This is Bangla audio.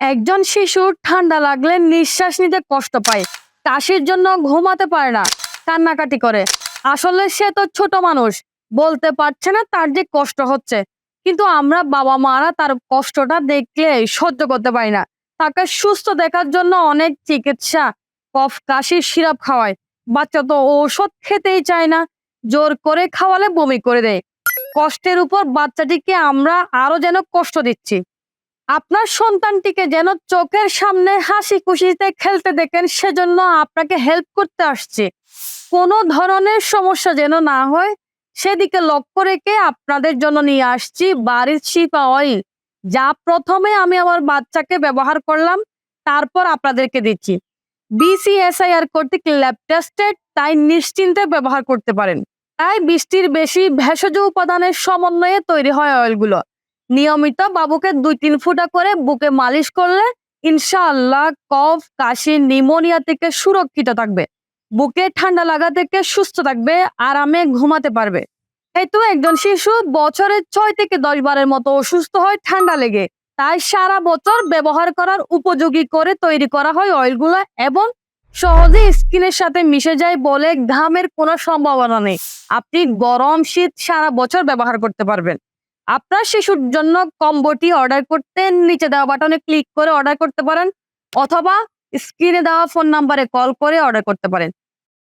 একজন শিশু ঠান্ডা লাগলে নিঃশ্বাস নিতে কষ্ট পায়। কাশির জন্য ঘুমাতে পারে না, কান্নাকাটি করে। আসলে সে তো ছোট মানুষ, বলতে পারছে না তার যে কষ্ট হচ্ছে। কিন্তু আমরা বাবা মারা তার কষ্টটা দেখলে সহ্য করতে পারি না। তাকে সুস্থ দেখার জন্য অনেক চিকিৎসা, কফ কাশির সিরাপ খাওয়ায়। বাচ্চা তো ঔষধ খেতেই চায় না, জোর করে খাওয়ালে বমি করে দেয়। কষ্টের উপর বাচ্চাটিকে আমরা আরও যেন কষ্ট দিচ্ছি। আপনার সন্তানটিকে যেন চোখের সামনে হাসি খুশিতে খেলতে দেখেন, সেজন্য আপনাকে হেল্প করতে আসছে। কোনো ধরনের সমস্যা যেন না হয়, সেদিকে লক্ষ্য রেখে আপনাদের জন্য নিয়ে আসছি বাড়ির শিপা অয়েল যা প্রথমে আমি আমার বাচ্চাকে ব্যবহার করলাম, তারপর আপনাদেরকে দিচ্ছি। বিসিএসআইআর কর্তৃক ল্যাব টেস্টেড তাই নিশ্চিন্তে ব্যবহার করতে পারেন। তাই বৃষ্টির বেশি ভেষজ উপাদানের সমন্বয়ে তৈরি হয় অয়েলগুলো নিয়মিত বাবুকে দুই তিন ফুটা করে বুকে মালিশ করলে ইনশাআল্লাহ কফ, কাশি, নিমোনিয়া থেকে সুরক্ষিত থাকবে। বুকে ঠান্ডা লাগা থেকে সুস্থ থাকবে, আরামে ঘুমাতে পারবে। হেতু একজন শিশু বছরে ছয় থেকে দশ বারের মতো অসুস্থ হয়, ঠান্ডা লেগে। তাই সারা বছর ব্যবহার করার উপযোগী করে তৈরি করা হয় অয়েলগুলো এবং সহজে স্কিনের সাথে মিশে যায় বলে ঘামের কোনো সম্ভাবনা নেই। আপনি গরম শীত সারা বছর ব্যবহার করতে পারবেন। আপনার শিশুর জন্য কম্বোটি অর্ডার করতে নিচে দেওয়া বাটনে ক্লিক করে অর্ডার করতে পারেন, অথবা স্ক্রিনে দেওয়া ফোন নাম্বারে কল করে অর্ডার করতে পারেন।